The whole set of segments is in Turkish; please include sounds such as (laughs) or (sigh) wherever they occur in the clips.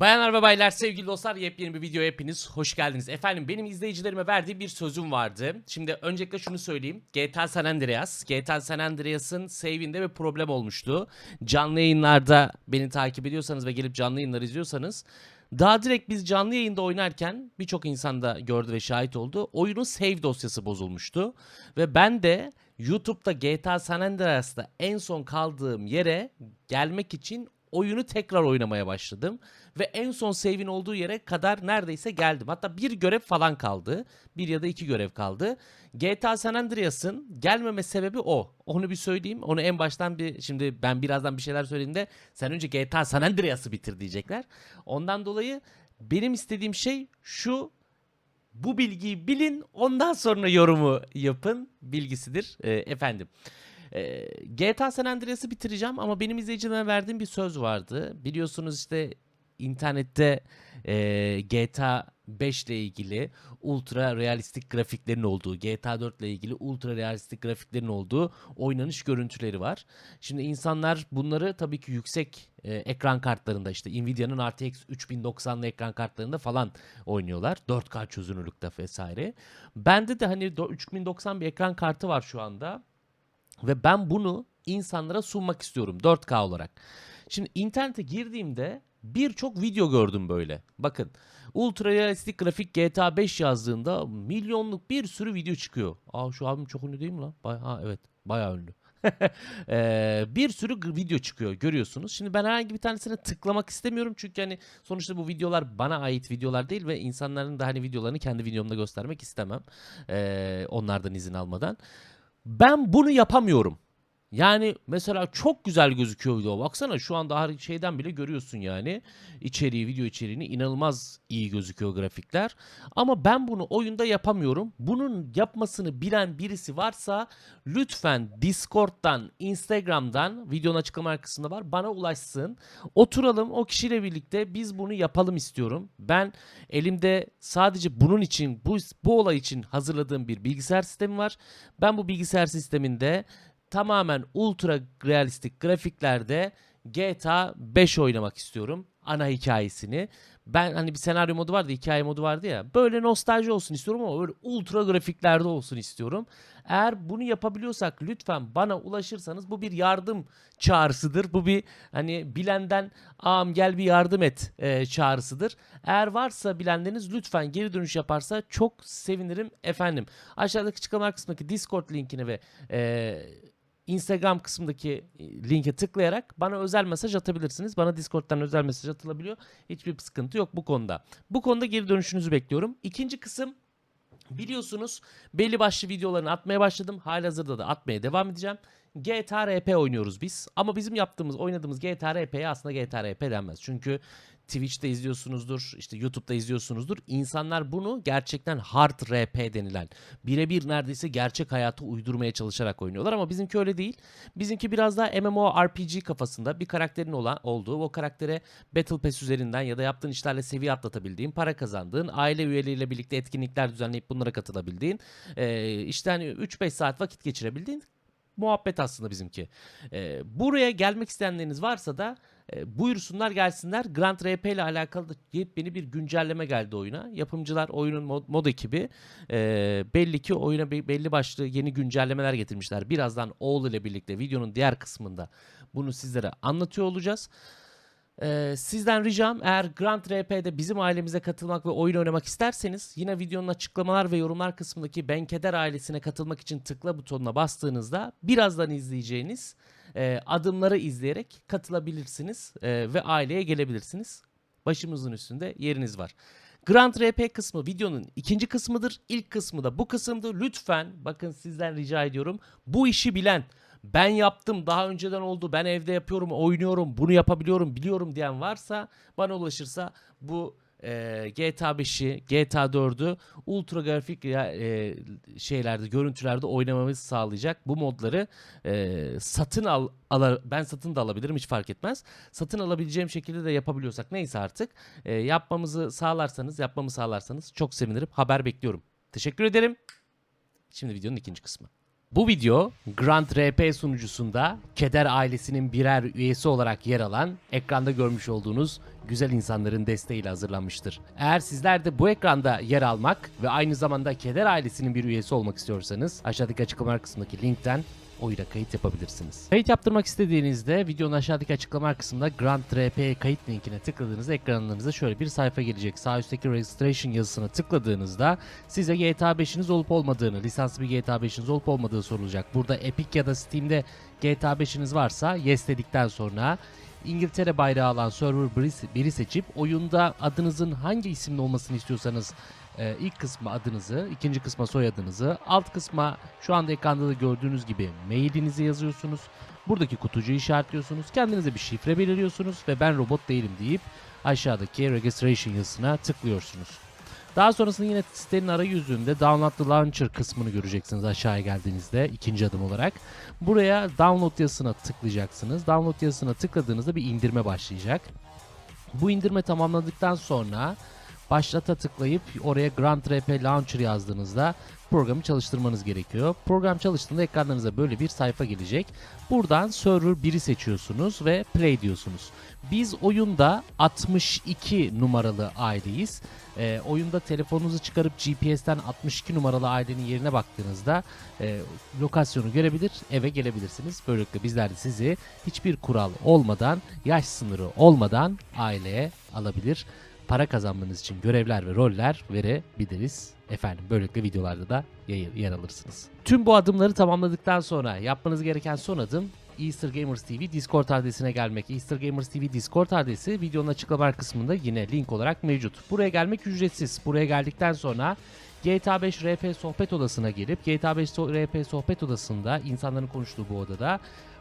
Bayanlar ve baylar, sevgili dostlar yepyeni bir videoya hepiniz hoş geldiniz. Efendim benim izleyicilerime verdiğim bir sözüm vardı. Şimdi öncelikle şunu söyleyeyim. GTA San Andreas, GTA San Andreas'ın save'inde bir problem olmuştu. Canlı yayınlarda beni takip ediyorsanız ve gelip canlı yayınlar izliyorsanız daha direkt biz canlı yayında oynarken birçok insan da gördü ve şahit oldu. Oyunun save dosyası bozulmuştu. Ve ben de YouTube'da GTA San Andreas'ta en son kaldığım yere gelmek için oyunu tekrar oynamaya başladım. Ve en son save'in olduğu yere kadar neredeyse geldim. Hatta bir görev falan kaldı. Bir ya da iki görev kaldı. GTA San Andreas'ın gelmeme sebebi o. Onu bir söyleyeyim. Onu en baştan bir şimdi ben birazdan bir şeyler söylediğimde sen önce GTA San Andreas'ı bitir diyecekler. Ondan dolayı benim istediğim şey şu bu bilgiyi bilin ondan sonra yorumu yapın bilgisidir Ee, efendim. Ee, GTA San Andreas'ı bitireceğim ama benim izleyicilerime verdiğim bir söz vardı. Biliyorsunuz işte internette e, GTA 5 ile ilgili ultra realistik grafiklerin olduğu, GTA 4 ile ilgili ultra realistik grafiklerin olduğu oynanış görüntüleri var. Şimdi insanlar bunları tabii ki yüksek e, ekran kartlarında işte Nvidia'nın RTX 3090'lı ekran kartlarında falan oynuyorlar. 4K çözünürlükte vesaire. Bende de hani do- 3090 bir ekran kartı var şu anda. Ve ben bunu insanlara sunmak istiyorum 4K olarak. Şimdi internete girdiğimde birçok video gördüm böyle. Bakın ultra realistik grafik GTA 5 yazdığında milyonluk bir sürü video çıkıyor. Aa şu abim çok ünlü değil mi lan? Bay ha evet bayağı ünlü. (laughs) Ee, bir sürü video çıkıyor görüyorsunuz. Şimdi ben herhangi bir tanesine tıklamak istemiyorum çünkü hani sonuçta bu videolar bana ait videolar değil ve insanların da hani videolarını kendi videomda göstermek istemem. Ee, onlardan izin almadan. Ben bunu yapamıyorum. Yani mesela çok güzel gözüküyor video. Baksana şu anda her şeyden bile görüyorsun yani. İçeriği, video içeriğini inanılmaz iyi gözüküyor grafikler. Ama ben bunu oyunda yapamıyorum. Bunun yapmasını bilen birisi varsa lütfen Discord'dan, Instagram'dan videonun açıklama kısmında var. Bana ulaşsın. Oturalım o kişiyle birlikte biz bunu yapalım istiyorum. Ben elimde sadece bunun için, bu, bu olay için hazırladığım bir bilgisayar sistemi var. Ben bu bilgisayar sisteminde tamamen ultra realistik grafiklerde GTA 5 oynamak istiyorum. Ana hikayesini. Ben hani bir senaryo modu vardı, hikaye modu vardı ya. Böyle nostalji olsun istiyorum ama böyle ultra grafiklerde olsun istiyorum. Eğer bunu yapabiliyorsak lütfen bana ulaşırsanız bu bir yardım çağrısıdır. Bu bir hani bilenden ağam gel bir yardım et e, çağrısıdır. Eğer varsa bilenleriniz lütfen geri dönüş yaparsa çok sevinirim efendim. Aşağıdaki açıklama kısmındaki Discord linkini ve e, Instagram kısmındaki e, linke tıklayarak bana özel mesaj atabilirsiniz. Bana Discord'dan özel mesaj atılabiliyor. Hiçbir sıkıntı yok bu konuda. Bu konuda geri dönüşünüzü bekliyorum. İkinci kısım biliyorsunuz belli başlı videolarını atmaya başladım. Halihazırda da atmaya devam edeceğim. GTA RP oynuyoruz biz. Ama bizim yaptığımız, oynadığımız GTA aslında GTA RP denmez. Çünkü Twitch'te izliyorsunuzdur, işte YouTube'da izliyorsunuzdur. İnsanlar bunu gerçekten hard RP denilen, birebir neredeyse gerçek hayatı uydurmaya çalışarak oynuyorlar ama bizimki öyle değil. Bizimki biraz daha MMORPG kafasında bir karakterin olan olduğu, o karaktere Battle Pass üzerinden ya da yaptığın işlerle seviye atlatabildiğin, para kazandığın, aile üyeleriyle birlikte etkinlikler düzenleyip bunlara katılabildiğin, işte hani 3-5 saat vakit geçirebildiğin muhabbet aslında bizimki. Ee, buraya gelmek isteyenleriniz varsa da e, buyursunlar gelsinler. Grand RP ile alakalı da yepyeni bir güncelleme geldi oyuna. Yapımcılar oyunun mod, mod ekibi e, belli ki oyuna be- belli başlı yeni güncellemeler getirmişler. Birazdan Oğul ile birlikte videonun diğer kısmında bunu sizlere anlatıyor olacağız. Ee, sizden ricam eğer Grand RP'de bizim ailemize katılmak ve oyun oynamak isterseniz yine videonun açıklamalar ve yorumlar kısmındaki Benkeder ailesine katılmak için tıkla butonuna bastığınızda birazdan izleyeceğiniz e, adımları izleyerek katılabilirsiniz e, ve aileye gelebilirsiniz. Başımızın üstünde yeriniz var. Grand RP kısmı videonun ikinci kısmıdır. İlk kısmı da bu kısımdı. Lütfen bakın sizden rica ediyorum. Bu işi bilen, ben yaptım daha önceden oldu ben evde yapıyorum oynuyorum bunu yapabiliyorum biliyorum diyen varsa bana ulaşırsa bu e, GTA 5'i GTA 4'ü ultra grafik e, şeylerde görüntülerde oynamamızı sağlayacak. Bu modları e, satın al, ala- ben satın da alabilirim hiç fark etmez. Satın alabileceğim şekilde de yapabiliyorsak neyse artık e, yapmamızı sağlarsanız yapmamı sağlarsanız çok sevinirim. Haber bekliyorum. Teşekkür ederim. Şimdi videonun ikinci kısmı Bu video Grand RP sunucusunda Keder ailesinin birer üyesi olarak yer alan ekranda görmüş olduğunuz güzel insanların desteğiyle hazırlanmıştır. Eğer sizler de bu ekranda yer almak ve aynı zamanda Keder ailesinin bir üyesi olmak istiyorsanız aşağıdaki açıklama kısmındaki linkten oyuna kayıt yapabilirsiniz. Kayıt yaptırmak istediğinizde videonun aşağıdaki açıklama kısmında Grand RP kayıt linkine tıkladığınızda ekranlarınıza şöyle bir sayfa gelecek. Sağ üstteki registration yazısına tıkladığınızda size GTA 5'iniz olup olmadığını, lisanslı bir GTA 5'iniz olup olmadığı sorulacak. Burada Epic ya da Steam'de GTA 5'iniz varsa yes dedikten sonra İngiltere bayrağı alan server biri, seçip oyunda adınızın hangi isimli olmasını istiyorsanız e, ilk kısma adınızı, ikinci kısma soyadınızı, alt kısma şu anda ekranda da gördüğünüz gibi mailinizi yazıyorsunuz. Buradaki kutucuğu işaretliyorsunuz. Kendinize bir şifre belirliyorsunuz ve ben robot değilim deyip aşağıdaki registration yazısına tıklıyorsunuz. Daha sonrasında yine sitenin arayüzünde Download the Launcher kısmını göreceksiniz aşağıya geldiğinizde ikinci adım olarak. Buraya download yazısına tıklayacaksınız. Download yazısına tıkladığınızda bir indirme başlayacak. Bu indirme tamamladıktan sonra başlata tıklayıp oraya Grand RP Launcher yazdığınızda programı çalıştırmanız gerekiyor. Program çalıştığında ekranlarınıza böyle bir sayfa gelecek. Buradan server 1'i seçiyorsunuz ve play diyorsunuz. Biz oyunda 62 numaralı aileyiz. Ee, oyunda telefonunuzu çıkarıp GPS'ten 62 numaralı ailenin yerine baktığınızda e, lokasyonu görebilir, eve gelebilirsiniz. Böylelikle bizler de sizi hiçbir kural olmadan, yaş sınırı olmadan aileye alabilir para kazanmanız için görevler ve roller verebiliriz. Efendim böylelikle videolarda da yer, alırsınız. Tüm bu adımları tamamladıktan sonra yapmanız gereken son adım Easter Gamers TV Discord adresine gelmek. Easter Gamers TV Discord adresi videonun açıklama kısmında yine link olarak mevcut. Buraya gelmek ücretsiz. Buraya geldikten sonra GTA 5 RP sohbet odasına gelip GTA 5 so- RP sohbet odasında insanların konuştuğu bu odada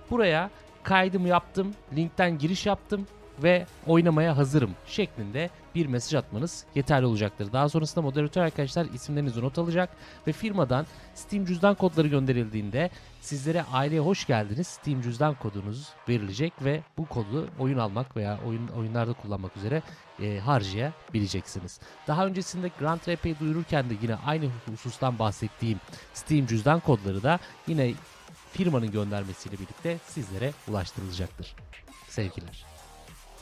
buraya kaydımı yaptım, linkten giriş yaptım ve oynamaya hazırım şeklinde bir mesaj atmanız yeterli olacaktır. Daha sonrasında moderatör arkadaşlar isimlerinizi not alacak ve firmadan Steam cüzdan kodları gönderildiğinde sizlere aileye hoş geldiniz Steam cüzdan kodunuz verilecek ve bu kodu oyun almak veya oyun oyunlarda kullanmak üzere e, harcayabileceksiniz. Daha öncesinde Grand RP'yi duyururken de yine aynı husustan bahsettiğim Steam cüzdan kodları da yine firmanın göndermesiyle birlikte sizlere ulaştırılacaktır. Sevgiler.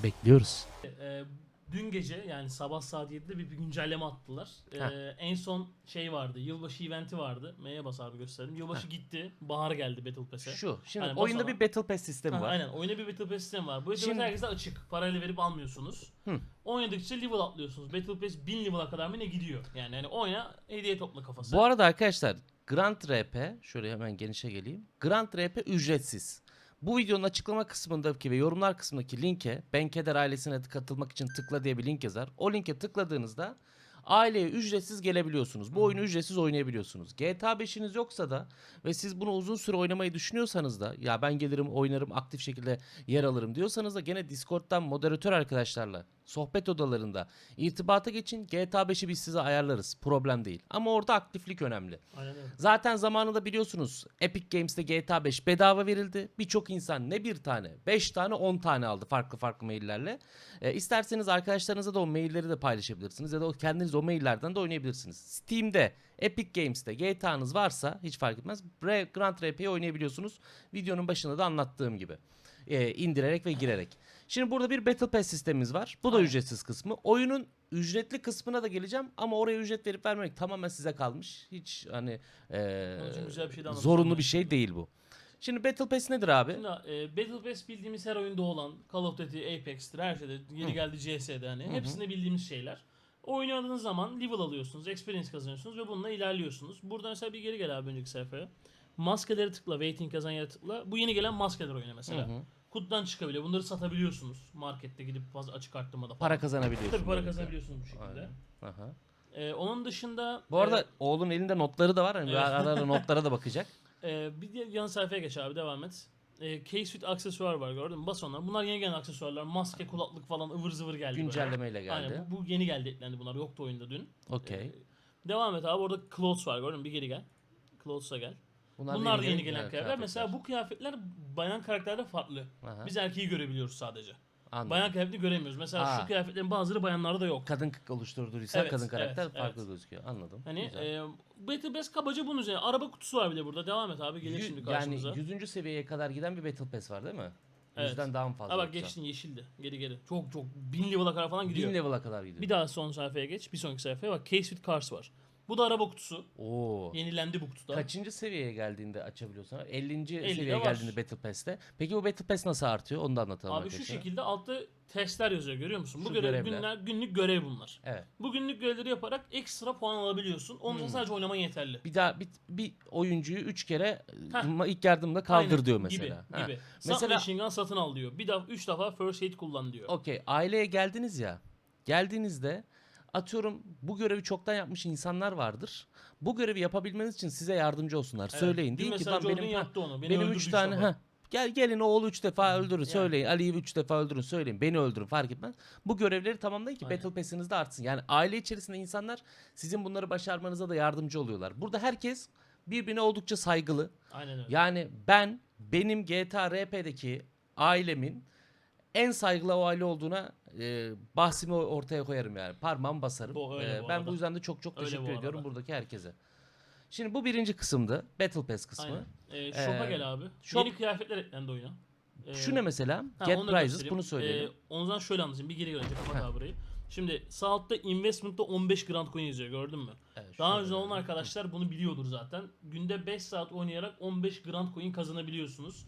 Bekliyoruz. Ee, dün gece yani sabah saat 7'de bir, bir güncelleme attılar. Ee, Heh. en son şey vardı. Yılbaşı eventi vardı. M'ye bas abi gösterelim. Yılbaşı gitti. Bahar geldi Battle Pass'e. Şu, şimdi Aynen, oyunda bir Battle Pass sistemi Ha, var. Aynen. Oyuna bir Battle Pass sistemi var. Bu Battle Şimdi- herkese açık. Parayla verip almıyorsunuz. Hı. Oynadıkça level atlıyorsunuz. Battle Pass 1000 level'a kadar mı ne gidiyor? Yani hani oyna hediye topla kafası. Bu arada arkadaşlar Grand RP şöyle hemen genişe geleyim. Grand RP ücretsiz. Bu videonun açıklama kısmındaki ve yorumlar kısmındaki linke Ben Keder ailesine katılmak için tıkla diye bir link yazar. O linke tıkladığınızda aileye ücretsiz gelebiliyorsunuz. Bu oyunu ücretsiz oynayabiliyorsunuz. GTA 5'iniz yoksa da ve siz bunu uzun süre oynamayı düşünüyorsanız da ya ben gelirim oynarım aktif şekilde yer alırım diyorsanız da gene Discord'dan moderatör arkadaşlarla sohbet odalarında irtibata geçin. GTA 5'i biz size ayarlarız. Problem değil. Ama orada aktiflik önemli. Aynen öyle. Zaten zamanında biliyorsunuz Epic Games'te GTA 5 bedava verildi. Birçok insan ne bir tane, 5 tane, 10 tane aldı farklı farklı maillerle. E, isterseniz arkadaşlarınıza da o mailleri de paylaşabilirsiniz ya da kendiniz o maillerden de oynayabilirsiniz. Steam'de, Epic Games'te GTA'nız varsa hiç fark etmez. Grand RP'yi oynayabiliyorsunuz. Videonun başında da anlattığım gibi. E, indirerek ve girerek. Şimdi burada bir Battle Pass sistemimiz var. Bu da Aynen. ücretsiz kısmı. Oyunun ücretli kısmına da geleceğim ama oraya ücret verip vermemek tamamen size kalmış. Hiç hani e, Onun için güzel bir şey de zorunlu bir şey değil bu. Şimdi Battle Pass nedir abi? Şimdi e, Battle Pass bildiğimiz her oyunda olan Call of Duty, Apex'tir, her şeyde yeni geldi CS'de hani hepsinde bildiğimiz şeyler. Oynadığınız zaman level alıyorsunuz, experience kazanıyorsunuz ve bununla ilerliyorsunuz. Burada mesela bir geri gel abi önceki sayfaya. Maskeleri tıkla, waiting kazan yere tıkla. Bu yeni gelen maskeler oyunu mesela. Kutudan çıkabiliyor. Bunları satabiliyorsunuz. Markette gidip fazla açık arttırmada falan. Para kazanabiliyorsun. Tabii para kazanabiliyorsunuz bu şekilde. Aynen. Aha. E, onun dışında Bu arada e, oğlun elinde notları da var. Hani Evet. ara ara notlara da bakacak. (laughs) Ee, bir de yan sayfaya geç abi devam et. Ee, case with aksesuar var gördün mü? Bas ona. Bunlar yeni gelen aksesuarlar. Maske, kulaklık falan ıvır zıvır geldi. böyle. Güncellemeyle geldi. Aynen bu, bu yeni geldi eklendi bunlar. Yoktu oyunda dün. Okey. Ee, devam et abi orada clothes var gördün mü? Bir geri gel. Clothes'a gel. Bunlar, da yeni gelen evet, kıyafetler. Mesela bu kıyafetler bayan karakterde farklı. Aha. Biz erkeği görebiliyoruz sadece. Anladım. Bayan kıyafetini göremiyoruz. Mesela Ha. şu kıyafetlerin bazıları bayanlarda yok. Kadın oluşturduysa Evet, kadın karakter evet, farklı evet. gözüküyor. Anladım. Hani e, Battle Pass kabaca bunun üzerine. Araba kutusu var bir de burada. Devam et abi. Gelir şimdi yani karşımıza. 100. seviyeye kadar giden bir Battle Pass var değil mi? Evet. Yüzden daha mı fazla? Ha bak yoksa? geçtin yeşildi. Geri geri. Çok çok. Bin level'a kadar falan gidiyor. 1000 level'a kadar gidiyor. Bir daha son sayfaya geç. Bir sonraki sayfaya bak. Case with Cars var. Bu da araba kutusu. Oo. Yenilendi bu kutuda. Kaçıncı seviyeye geldiğinde açabiliyorsun? 50. 50'de seviyeye var. geldiğinde Battle Pass'te. Peki bu Battle Pass nasıl artıyor? Onu da anlatalım Abi şu arkadaşlar. şekilde altta testler yazıyor görüyor musun? Bu Şu görev, görevler. günler, günlük görev bunlar. Evet. Bu günlük görevleri yaparak ekstra puan alabiliyorsun. Onun için Hmm. sadece oynaman yeterli. Bir daha bir, bir oyuncuyu 3 kere Heh. ilk yardımda kaldır Aynen, diyor mesela. Gibi, Ha. gibi. Mesela- Submachine gun satın al diyor. Bir defa 3 defa first aid kullan diyor. Okey aileye geldiniz ya. Geldiğinizde atıyorum bu görevi çoktan yapmış insanlar vardır. Bu görevi yapabilmeniz için size yardımcı olsunlar. Evet. Söyleyin. Deyin ki lan Jordan benim yaptı onu. Beni benim öldürdü 3 üç tane ha Gel gelin oğlu 3 defa öldürün Yani. söyleyin. Ali'yi 3 defa öldürün söyleyin. Beni öldürün fark etmez. Bu görevleri tamamlayın ki Aynen. Battle Pass'iniz de artsın. Yani aile içerisinde insanlar sizin bunları başarmanıza da yardımcı oluyorlar. Burada herkes birbirine oldukça saygılı. Aynen öyle. Yani ben benim GTA RP'deki ailemin en saygılı o aile olduğuna e, bahsimi ortaya koyarım yani. Parmağımı basarım. Bu öyle E, bu ben arada. bu yüzden de çok çok Öyle teşekkür bu ediyorum arada. buradaki herkese. Şimdi bu birinci kısımdı. Battle Pass kısmı. Aynen. Ee, shop'a Ee, gel abi. shop- Yeni kıyafetler eklendi oyuna. Ee, Şu ne mesela? ha, Get onu da Prizes göstereyim. bunu söyleyelim. Ee, o zaman şöyle anlatayım. Bir geri gel önce kapat abi burayı. Şimdi sağ altta investment'ta 15 Grand Coin yazıyor gördün mü? Evet, Daha şöyle önce olan arkadaşlar bunu biliyordur zaten. Günde 5 saat oynayarak 15 Grand Coin kazanabiliyorsunuz.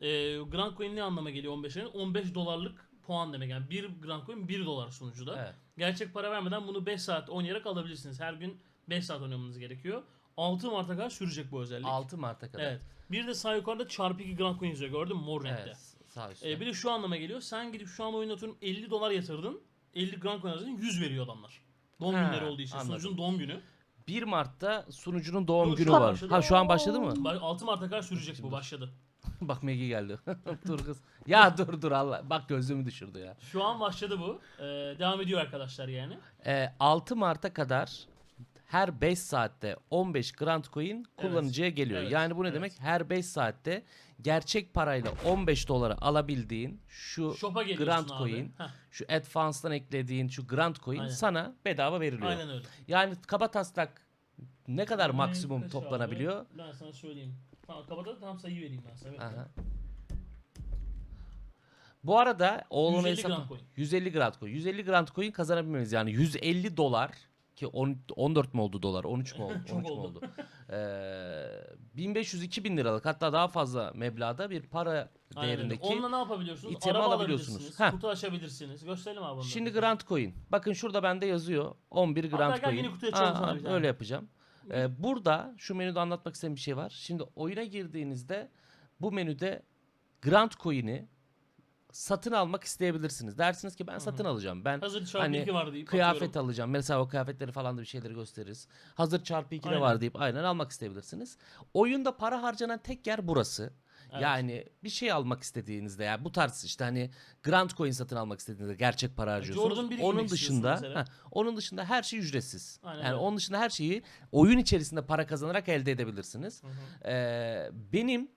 Ee, Grand Coin ne anlama geliyor 15 lira? 15 dolarlık puan demek. Yani 1 Grand Coin 1 dolar sunucuda. Evet. Gerçek para vermeden bunu 5 saat oynayarak alabilirsiniz. Her gün 5 saat oynamanız gerekiyor. 6 Mart'a kadar sürecek bu özellik. 6 Mart'a kadar. Evet. Bir de sağ yukarıda çarpı 2 Grand Coin yazıyor gördün mü mor renkte. Evet. Sağ üstte. Ee, bir de şu anlama geliyor. Sen gidip şu an oyun atıyorum 50 dolar yatırdın. 50 Grand Coin yatırdın 100 veriyor adamlar. Doğum Ha, günleri olduğu için. anladım. Sunucunun doğum günü. 1 Mart'ta sunucunun doğum Yok, günü var. Ha şu an başladı mı? Ba- 6 Mart'a kadar sürecek bu başladı. (laughs) Bak Megi geldi. (laughs) dur kız. Ya dur dur Allah. Bak gözümü düşürdü ya. Şu an başladı bu. Ee, devam ediyor arkadaşlar yani. Ee, 6 Mart'a kadar her 5 saatte 15 Grand Coin kullanıcıya geliyor. Evet, Yani bu ne evet. demek? Her 5 saatte gerçek parayla 15 dolara alabildiğin şu Grand. Coin, şu Advance'dan eklediğin şu Grand Coin Aynen. sana bedava veriliyor. aynen öyle. Yani kaba taslak ne kadar Aynen maksimum kaç toplanabiliyor? abi? Ben sana söyleyeyim. Tamam kapatalım tam sayı vereyim ben sana. Aha. Bu arada oğlum 150 hesap Grand Coin. 150 Grand Coin. 150 Grand Coin kazanabilmemiz yani 150 dolar ki 10, 14 mü oldu dolar? 13 (laughs) mü oldu? Çok 13 mü oldu. Ee, 1500-2000 liralık hatta daha fazla meblağda bir para Aynen değerindeki. Onunla ne yapabiliyorsunuz? itemi Araba alabiliyorsunuz. alabilirsiniz. Heh. Kutu açabilirsiniz. Gösterelim abi onları. Şimdi Grand Coin. Bakın şurada bende yazıyor. 11 Hatta Grand gel Coin. yeni kutu açalım sana bir tane. öyle yapacağım. Ee, burada şu menüde anlatmak istediğim bir şey var. Şimdi oyuna girdiğinizde bu menüde Grand Coin'i satın almak isteyebilirsiniz. Dersiniz ki ben satın alacağım. Ben Hazır çarpı Hani 2 var deyip kıyafet atıyorum. alacağım. Mesela o kıyafetleri falan da bir şeyleri gösteririz. Hazır çarpı 2'de Aynen. var deyip aynen almak isteyebilirsiniz. Oyunda para harcanan tek yer burası. Evet. Yani bir şey almak istediğinizde yani bu tarz işte hani Grand Coin satın almak istediğinizde gerçek para harcıyorsunuz. Jordan biri onun istiyorsun dışında mesela. ha, onun dışında her şey ücretsiz. Aynen yani öyle. onun dışında her şeyi oyun içerisinde para kazanarak elde edebilirsiniz. Ee, benim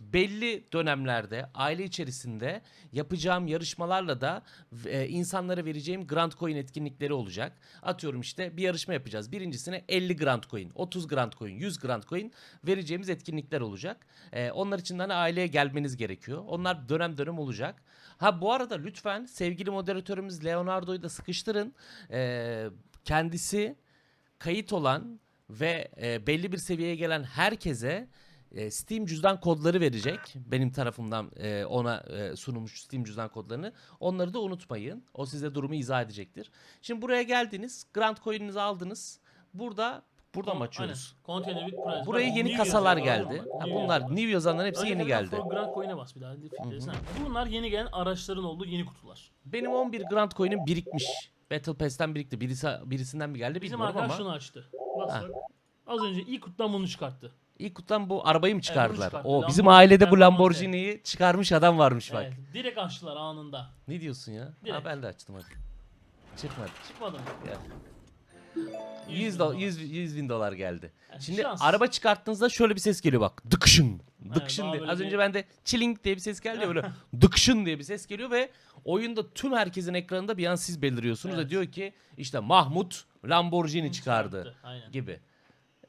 belli dönemlerde aile içerisinde yapacağım yarışmalarla da e, insanlara vereceğim Grand Coin etkinlikleri olacak. Atıyorum işte bir yarışma yapacağız. Birincisine 50 Grand Coin, 30 Grand Coin, 100 Grand Coin vereceğimiz etkinlikler olacak. Ee, onlar için de hani aileye gelmeniz gerekiyor. Onlar dönem dönem olacak. Ha bu arada lütfen sevgili moderatörümüz Leonardo'yu da sıkıştırın. Ee, kendisi kayıt olan ve e, belli bir seviyeye gelen herkese e, Steam cüzdan kodları verecek. Benim tarafımdan e, ona e, sunulmuş Steam cüzdan kodlarını. Onları da unutmayın. O size durumu izah edecektir. Şimdi buraya geldiniz. Grand Coin'inizi aldınız. Burada burada mı açıyoruz? Container with price. Buraya yeni new kasalar gördün geldi. Ha, bunlar new yazanların hepsi Önce yeni geldi. Grand Coin'e bas bir daha. Bunlar yeni gelen araçların olduğu yeni kutular. Benim 11 Grand Coin'im birikmiş. Battle Pass'ten birikti. Birisi, birisinden mi geldi Bizim bilmiyorum arkadaş ama. şunu açtı. Bas Ha. bak. Az önce ilk kutudan bunu çıkarttı. İlk kutudan bu arabayı mı çıkardılar? çıkarttı. o bizim Lamborghini ailede bu. Lamborghini'yi çıkarmış adam varmış bak. Evet. Direkt açtılar anında. Ne diyorsun ya? Ha Direkt. ben de açtım hadi. Çıkmadı. Çıkmadı mı? Ya. 100 100, bin do- dolar. 100, 100 bin dolar geldi. Yani Şimdi şans. araba çıkarttığınızda şöyle bir ses geliyor bak. Dıkışın Dıkşın daha diye. böyle Az bir- önce bende çilink diye bir ses geldi ya böyle (laughs) dıkşın diye bir ses geliyor ve oyunda tüm herkesin ekranında bir an siz beliriyorsunuz ve Evet. diyor ki işte Mahmut Lamborghini çıkardı Aynen. gibi.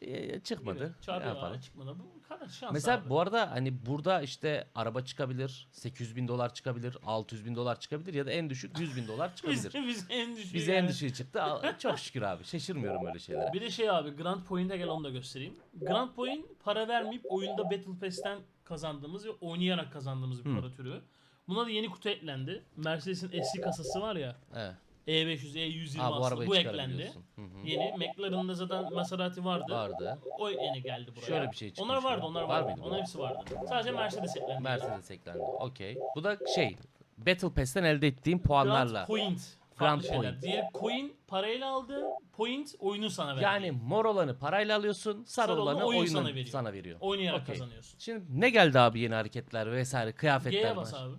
Ee, çıkmadı. Abi, çıkmadı. Bu kadar şans Mesela abi. bu arada hani burada işte araba çıkabilir, 800 bin dolar çıkabilir, 600 bin dolar çıkabilir ya da en düşük 100 bin dolar (laughs) çıkabilir. Biz, biz en düşüğü Bize en yani. düşüğü çıktı. (laughs) Çok şükür abi. Şaşırmıyorum öyle şeylere. Bir de şey abi Grand Point'e gel onu da göstereyim. Grand Point para vermeyip oyunda Battle Pass'ten kazandığımız ve oynayarak kazandığımız bir para türü. Buna da yeni kutu eklendi. Mercedes'in eski kasası var ya. Evet. E500, E120 Ha, bu aslında arabayı bu eklendi. Hı hı. Yeni. McLaren'da zaten Maserati vardı. Vardı. O yeni geldi buraya. Şöyle bir şey çıkmış Onlar vardı, ya. onlar Var vardı. mıydı Onlar bu? hepsi vardı. Sadece Mercedes eklendi. Mercedes eklendi. Okey. Bu da şey Battle Pass'ten elde ettiğim Grand puanlarla. Point. Grand şeyler. Point. Diğer coin parayla aldı. Point oyunu sana verdi. Yani mor olanı parayla alıyorsun, sarı, Sarı olanı olanı oyun oyunu sana veriyor. sana veriyor. oynayarak Okey. kazanıyorsun. Şimdi ne geldi abi yeni hareketler vesaire kıyafetler G'ye bas var. abi.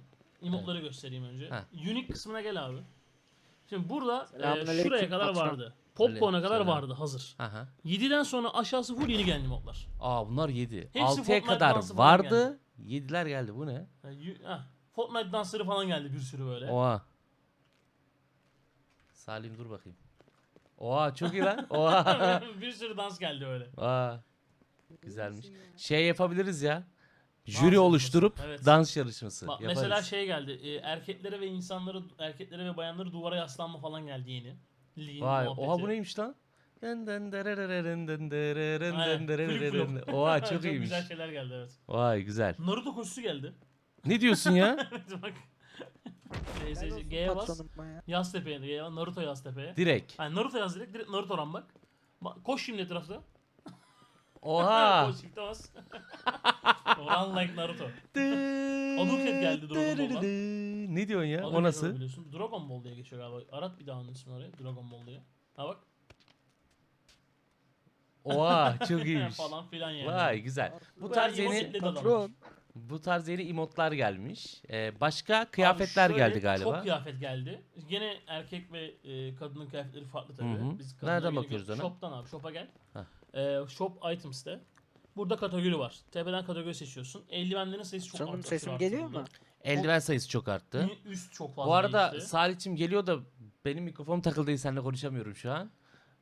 Emotları göstereyim önce. Heh. Unique kısmına gel abi. Şimdi burada e, şuraya kadar patron. vardı. Popcorn'a kadar Aleykümselam. vardı hazır. Aha. 7'den sonra aşağısı full yeni gelen emotlar. Aa bunlar 7. Hepsi 6'ya Fortnite kadar dansı falan vardı. 7'ler geldi. Bu ne? Yani, y- heh, Fortnite dansları falan geldi bir sürü böyle. Oha. Salim dur bakayım. Oha çok iyi lan. Oha. (laughs) bir sürü dans geldi öyle. Aa. Güzelmiş. Şey yapabiliriz ya. Jüri oluşturup Evet. dans yarışması Bak yaparız. mesela şey geldi. e, erkeklere ve insanları erkeklere ve bayanları duvara yaslanma falan geldi yeni. Ligin Vay, muhabbeti. oha bu neymiş lan? Aynen. Oha (laughs) çok Çok iyiymiş. güzel şeyler geldi evet. Vay güzel. Naruto koşusu geldi. Ne diyorsun ya? (laughs) Bak. Neyse, olsun G'ye bas. Yaz tepeye. G'ye bas. Naruto yaz tepeye. Direkt. Yani Naruto yaz direkt. Direkt Naruto ran bak. Bak, Koş şimdi etrafta. Oha. (laughs) Koş shift'e bas. Run like Naruto. Aduket geldi Dragon Ball'dan. Ne diyorsun ya? O nasıl? biliyorsun. Dragon Ball diye geçiyor galiba. Arat bir daha onun ismini oraya. Dragon Ball diye. Ha bak. Oha (laughs) çok iyiymiş. falan filan yani. Vay güzel. Bu tarz yeni. Patron. bu tarz yeni emotlar gelmiş. Ee, başka kıyafetler Abi şöyle geldi galiba. Çok kıyafet geldi. Gene erkek ve e, kadının kıyafetleri farklı tabii. Hı hı. Biz Nereden bakıyoruz ona? Shop'tan abi. Shop'a gel. Heh. E, shop items'te. Burada kategori var. Tepeden kategori seçiyorsun. Eldivenlerin sayısı çok Patronum arttı. sesim geliyor arttırıldı. mu? Eldiven sayısı çok arttı. Üst çok fazla Bu arada değişti. Salih'cim geliyor da benim mikrofonum takıldığı için seninle konuşamıyorum şu an.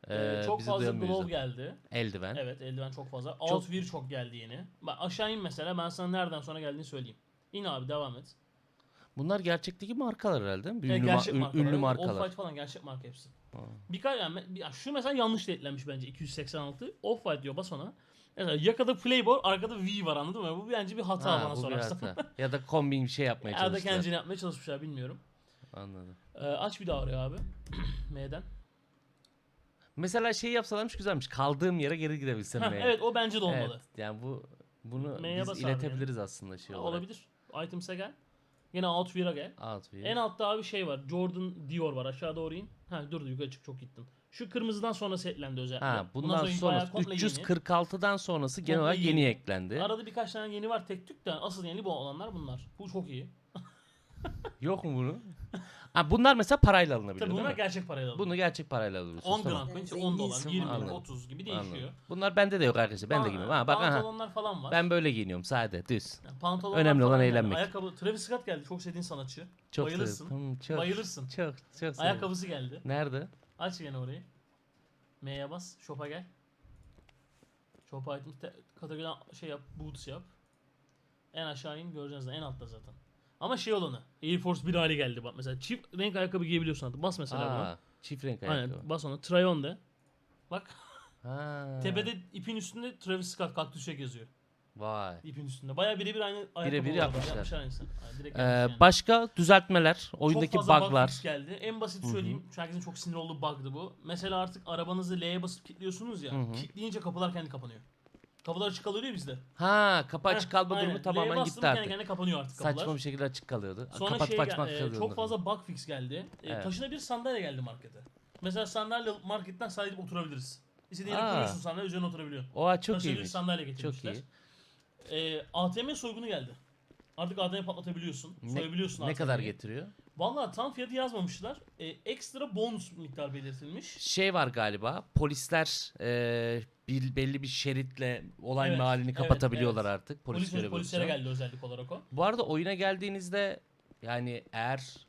Ee, Ee, çok bizi fazla duyamıyoruz glove da. geldi. Eldiven. Evet eldiven çok fazla. Outwear çok geldi yeni. Bak aşağı in mesela ben sana nereden sonra geldiğini söyleyeyim. İn abi devam et. Bunlar gerçekteki markalar herhalde değil mi? Bir Evet, ünlü, ma- gerçek ün- markalar. ünlü markalar. Off-White falan gerçek marka hepsi. Birkaç yani me- ya şu mesela yanlış eklenmiş bence 286. Off-White diyor bas ona. Mesela yakada Playboy arkada V var anladın mı? Bu bence bir hata Ha, bana bu bir sorarsan. hata. ya da kombin bir şey yapmaya (laughs) Ya da çalıştılar. kendini yapmaya çalışmışlar bilmiyorum. Anladım. Ee, aç bir daha oraya abi. (clears throat) M'den. Mesela şey yapsalarmış güzelmiş. Kaldığım yere geri gidebilsem M'ye. evet o bence de olmalı. Evet, yani bu bunu M'ye biz abi iletebiliriz aslında şey Ha, olarak. olabilir. Items'e gel. Yine Outwear'a gel. Outfit. En altta abi şey var. Jordan Dior var. Aşağı doğru in. Ha dur dur yukarı çık çok gittin. Şu kırmızıdan sonra setlendi özellikle. Ha, bundan bayağı sonrası komple yeni. 346'dan sonrası genel olarak yeni, yeni. eklendi. Arada birkaç tane yeni var tek tük de asıl yeni bu olanlar bunlar. Bu çok iyi. (laughs) Yok mu bunu? ha, bunlar mesela parayla alınabiliyor Tabii bunlar gerçek parayla alınıyor. Bunu gerçek parayla alıyorsun. 10 tamam. gram Yani 10 dolar, zenginsin 20, Anladım. 30 gibi değişiyor. Anladım. Bunlar bende de yok arkadaşlar. Ben de Aa, giymiyorum. Ha bak aha. Pantolonlar falan var. Ben böyle giyiniyorum sade düz. Yani pantolonlar Önemli olan geldi. eğlenmek. Ayakkabı, Travis Scott geldi. Çok sevdiğin sanatçı. Çok Bayılırsın. Hmm, çok, Bayılırsın. Çok çok. Ayakkabısı geldi. Nerede? Aç yine orayı. M'ye bas. Shop'a gel. Shop item te- kategoriden şey yap. Boots yap. En aşağı in göreceğiz. En altta zaten. Ama şey olanı. Air Force 1 hali geldi bak. Mesela çift renk ayakkabı giyebiliyorsun artık. Bas mesela buna. Aa, çift renk ayakkabı. Aynen. Bas onu. Try on de. Bak. Ha. Tepede ipin üstünde Travis Scott Cactus Shack yazıyor. Vay. İpin üstünde. Baya birebir aynı Birebir arada. yapmışlar. Aynısını. Yani direkt Ee, yapmış yani. Başka düzeltmeler, Çok oyundaki fazla bug bug'lar. fix geldi. En basit Hı hı. söyleyeyim. Çünkü herkesin çok sinir olduğu bug'dı bu. Mesela artık arabanızı L'ye basıp kilitliyorsunuz ya. Hı hı. Kilitleyince kapılar kendi kapanıyor. Kapılar açık kalıyor ya bizde. Ha, kapı açık Heh, kalma aynen. durumu L'ye tamamen bastım, gitti kendi artık. kendine kapanıyor artık kapılar. Saçma bir şekilde açık kalıyordu. Sonra Kapatıp şey gel- e, çok fazla bug fix geldi. E, Evet. Taşınabilir sandalye geldi markete. Mesela sandalye marketten sadece oturabiliriz. İstediğin yere Aa. koyuyorsun sandalye üzerine oturabiliyorsun. Oha çok Taşınabilir iyiymiş. sandalye Çok getirmişler. iyi. E, ATM soygunu geldi. Artık ATM patlatabiliyorsun. Ne- Soyabiliyorsun Ne kadar getiriyor? Vallahi tam fiyatı yazmamışlar. E, ekstra bonus miktar belirtilmiş. Şey var galiba. Polisler e, bir, belli bir şeritle olay Evet, mahallini evet, kapatabiliyorlar artık. Polis Polis, polislere geldi özellik olarak o. Bu arada oyuna geldiğinizde yani eğer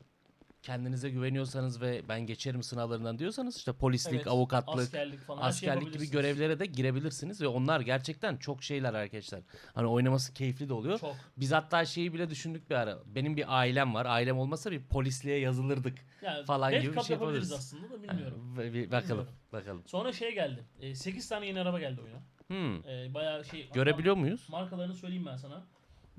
kendinize güveniyorsanız ve ben geçerim sınavlarından diyorsanız işte polislik, Evet, avukatlık, askerlik falan her şey askerlik gibi yapabilirsiniz. görevlere de girebilirsiniz ve onlar gerçekten çok şeyler arkadaşlar. Hani oynaması keyifli de oluyor. Çok. Biz hatta şeyi bile düşündük bir ara. Benim bir ailem var. Ailem olmasa bir polisliğe yazılırdık. Yani falan gibi bir şey yapabiliriz yapabiliriz. aslında da bilmiyorum. Ve bir bakalım. Bilmiyorum. Bakalım. Sonra şey geldi. E, 8 tane yeni araba geldi oyuna. Hmm. E, bayağı şey. Görebiliyor muyuz? Markalarını söyleyeyim ben sana.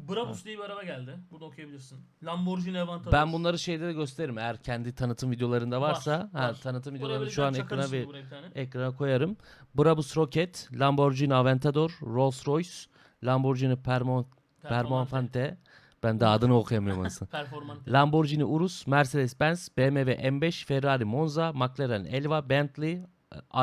Brabus diye bir araba geldi. Burada okuyabilirsin. Lamborghini Aventador. Ben bunları şeyde de gösteririm. Eğer kendi tanıtım videolarında Var, varsa, ha var. tanıtım videolarını şu an ekrana bir bir tane. ekrana koyarım. Brabus Rocket, Lamborghini Aventador, Rolls-Royce, Lamborghini Permon Permonfante. Ben de adını okuyamıyorum aslında. (laughs) Lamborghini Urus, Mercedes-Benz, BMW M5, Ferrari Monza, McLaren Elva, Bentley,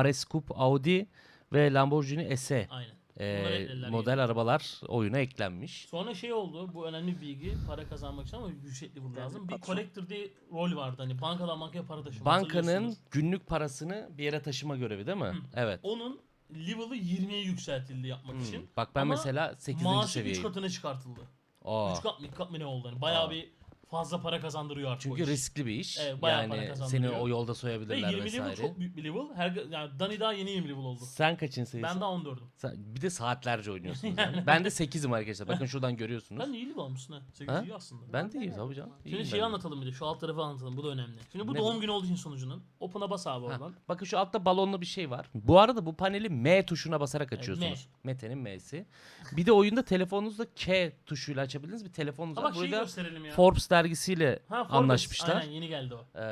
RS Coupe Audi ve Lamborghini SE Aynen. E, Bunlar model yeni. arabalar oyuna eklenmiş. Sonra şey oldu. Bu önemli bir bilgi. Para kazanmak için ama yüksekli bu lazım. Bir collector diye rol vardı. Hani bankadan bankaya para taşıma. Bankanın günlük parasını bir yere taşıma görevi değil mi? Evet. Onun level'ı 20'ye yükseltildi yapmak Hmm. için. Bak ben Ama mesela 8. Maaşı 3 seviyeyim. katına çıkartıldı. Aa. 3 kat mı 2 kat mı ne oldu? Hani bayağı Aa. bir fazla para kazandırıyor artık o Çünkü iş. riskli bir iş. Evet, bayağı para yani kazandırıyor. seni o yolda Ve soyabilirler 20 level vesaire. çok büyük bir level. Her, yani Dani daha yeni 20 level oldu. Sen kaçın sayısın? Ben daha 14'üm. Sen- bir de saatlerce oynuyorsunuz (laughs) yani. ben de 8'im arkadaşlar. Bakın şuradan görüyorsunuz. Ben iyi level almışsın ha. 8 Ha? iyi aslında. Ben de iyiyim tabii canım. Şimdi İyiyim şeyi ben de. anlatalım bir de. Şu alt tarafı anlatalım. Bu da önemli. Şimdi bu Ne doğum günü olduğu için sonucunun. Open'a bas abi Ha, oradan. Bakın şu altta balonlu bir şey var. Bu arada bu paneli M tuşuna basarak açıyorsunuz. Mete'nin M'si. Bir de oyunda telefonunuzda K tuşuyla açabildiğiniz bir telefonunuz var. bak şeyi Burada gösterelim ya. Forbes dergisiyle Ha, Forbes. anlaşmışlar. Aynen yeni geldi o. Ee,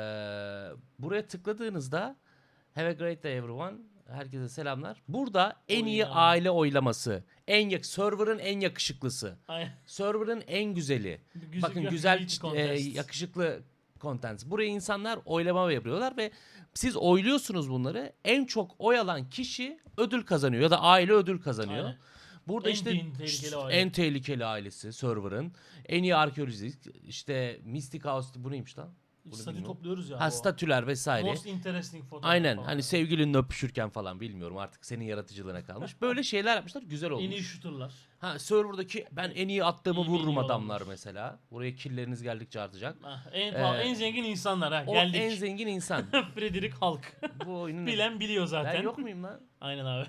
buraya tıkladığınızda Have a great day everyone. Herkese selamlar. Burada en iyi Oylama. aile oylaması. En yak server'ın en yakışıklısı. Aynen. Server'ın en güzeli. Güzel- Bakın güzel e, yakışıklı content. Buraya insanlar oylama yapıyorlar ve siz oyluyorsunuz bunları. En çok oy alan kişi ödül kazanıyor ya da aile ödül kazanıyor. Aynen. Burada En işte tehlikeli aile. en tehlikeli ailesi server'ın. En iyi arkeolojik işte Mystic House bu neymiş lan? Bunu Statü bilmiyorum. topluyoruz ya. Ha statüler vesaire. Most interesting fotoğraf Aynen falan. hani sevgilinle öpüşürken falan bilmiyorum artık senin yaratıcılığına kalmış. Böyle şeyler yapmışlar güzel olmuş. En iyi shooter'lar. Ha serverdaki ben en iyi attığımı İyi vururum adamlar olmuş. mesela. Buraya killeriniz geldikçe artacak. Ha, en, pahalı- Ee, en zengin insanlar ha. O Geldik. en zengin insan. (laughs) Frederick Halk. Bu oyunun Bilen biliyor zaten. Ben yok muyum lan? Aynen abi.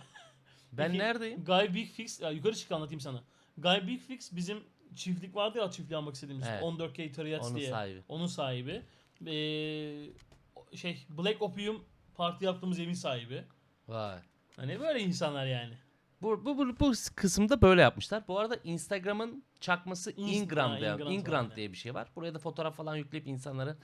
Ben Peki, neredeyim? Guy Big Fix. Ya yukarı çık anlatayım sana. Guy Big Fix bizim çiftlik vardı ya çiftliği almak istediğimiz. Evet. 14K Terriers Onun diye. sahibi. Onun sahibi. Ee, şey Black Opium parti yaptığımız evin sahibi. Vay. Hani böyle insanlar yani. Bu, bu, bu, bu kısımda böyle yapmışlar. Bu arada Instagram'ın çakması Inst- Ingram, ha, diye, Ingram Ingram diye bir şey var. Buraya da fotoğraf falan yükleyip insanları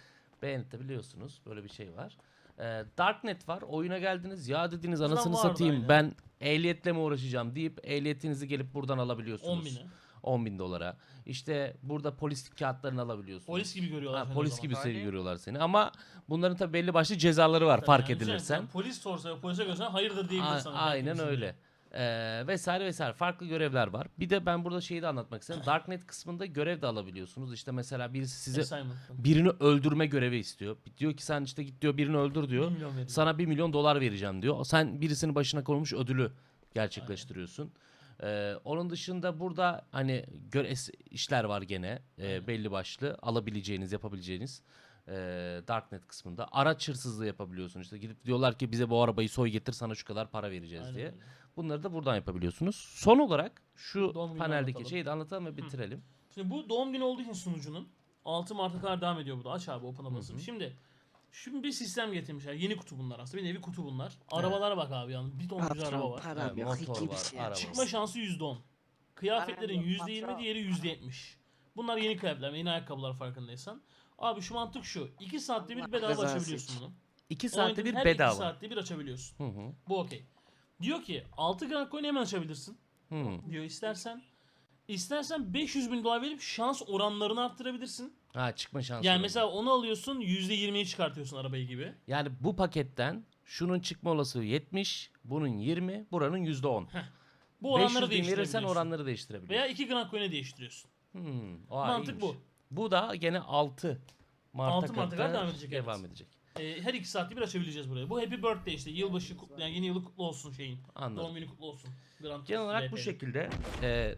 beğenebiliyorsunuz. Böyle bir şey var. Ee, Darknet var. Oyuna geldiniz. Ya dediniz anasını vardı satayım. aynen. Ben ehliyetle mi uğraşacağım deyip ehliyetinizi gelip buradan alabiliyorsunuz. 10 bine. 10 bin dolara. İşte burada polislik kağıtlarını alabiliyorsunuz. Polis gibi görüyorlar. Ha, seni o polis zaman. gibi Tabii. seni görüyorlar seni ama bunların tabi belli başlı cezaları var Tabii fark yani düşünsene, edilirsen. sen Polis sorsa polise görsen hayırdır diyebilir A- sana. aynen öyle. Ee, vesaire vesaire farklı görevler var. Bir de ben burada şeyi de anlatmak istedim. Darknet kısmında görev de alabiliyorsunuz. İşte mesela birisi size birini öldürme görevi istiyor. Diyor ki sen işte git diyor birini öldür Bir diyor. milyon verin. Sana 1 milyon dolar vereceğim diyor. Sen birisinin başına konulmuş ödülü gerçekleştiriyorsun. Ee, onun dışında burada hani göre işler var gene e, Aynen. belli başlı alabileceğiniz yapabileceğiniz e, Darknet kısmında araç hırsızlığı yapabiliyorsunuz. İşte gidip diyorlar ki bize bu arabayı soy getir sana şu kadar para vereceğiz Aynen diye. öyle. Bunları da buradan yapabiliyorsunuz. Son olarak şu Doğum paneldeki anlatalım. şeyi de anlatalım ve bitirelim. Şimdi bu doğum günü olduğu için sunucunun 6 Mart'a kadar devam ediyor bu da. Aç abi open'a basıp. Şimdi Şimdi bir sistem getirmişler. Yeni kutu bunlar aslında. Bir nevi kutu bunlar. Arabalara bak abi yani. Bir ton güzel araba Patron var. para Evet, bir motor iki var, bir araba. Çıkma şansı %10. Kıyafetlerin Aynen, %20, patron. diğeri %70. Bunlar yeni kıyafetler, yeni ayakkabılar farkındaysan. Abi şu mantık şu. 2 saatte bir Allah bedava rızası açabiliyorsun bunu. 2 saatte Oynadığın bir her bedava. 2 saatte bir açabiliyorsun. Hı hı. Bu okey. Diyor ki 6 gram coin hemen açabilirsin. Hı. Diyor istersen. İstersen 500 bin dolar verip şans oranlarını arttırabilirsin. Ha çıkma şansı. Yani mesela onu alıyorsun %20'yi çıkartıyorsun arabayı gibi. Yani bu paketten şunun çıkma olasılığı 70, bunun 20, buranın %10. Bu oranları 500 bin verirsen oranları değiştirebiliyorsun. Veya 2 gram coin'e değiştiriyorsun. Hmm, o Mantık iyiymiş. bu. Bu da gene 6 Mart'a 6 Mart'a kadar devam edecek, evet. Devam edecek. Ee, her iki saatte bir açabileceğiz burayı. Bu Happy Birthday işte yılbaşı kutlu, yani yeni yılı kutlu olsun şeyin. Anladım. Doğum günü kutlu olsun. Grand Genel olarak bu şekilde e,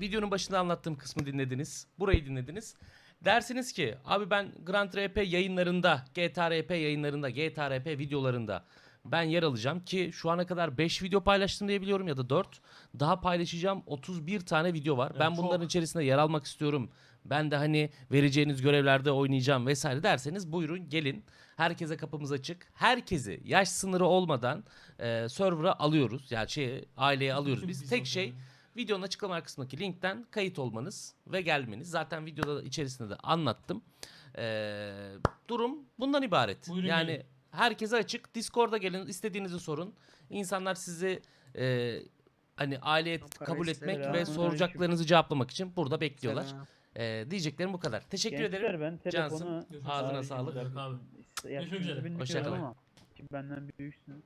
videonun başında anlattığım kısmı dinlediniz. Burayı dinlediniz. Dersiniz ki abi ben Grand RP yayınlarında, GTA RP yayınlarında, GTA RP videolarında ben yer alacağım ki şu ana kadar 5 video paylaştım diye biliyorum ya da 4. Daha paylaşacağım 31 tane video var. Evet, ben bunların çok. içerisinde yer almak istiyorum. Ben de hani vereceğiniz görevlerde oynayacağım vesaire derseniz buyurun gelin. Herkese kapımız açık. Herkesi yaş sınırı olmadan e, server'a alıyoruz. Yani şey aileye alıyoruz biz. biz Tek şey videonun açıklama kısmındaki linkten kayıt olmanız ve gelmeniz. Zaten videoda da içerisinde de anlattım. Ee, durum bundan ibaret. Buyurun yani gelin. herkese açık. Discord'a gelin, istediğinizi sorun. İnsanlar sizi e, hani aileye Çok kabul etmek ve soracaklarınızı cevaplamak için burada bekliyorlar. Ee, diyeceklerim bu kadar. Teşekkür Gençler, ederim. ben Cansın. telefonu Görüşmek Ağzına sağlık. Abi. yaşınızı üzere. Hoşça kalın. ama benden büyüksünüz.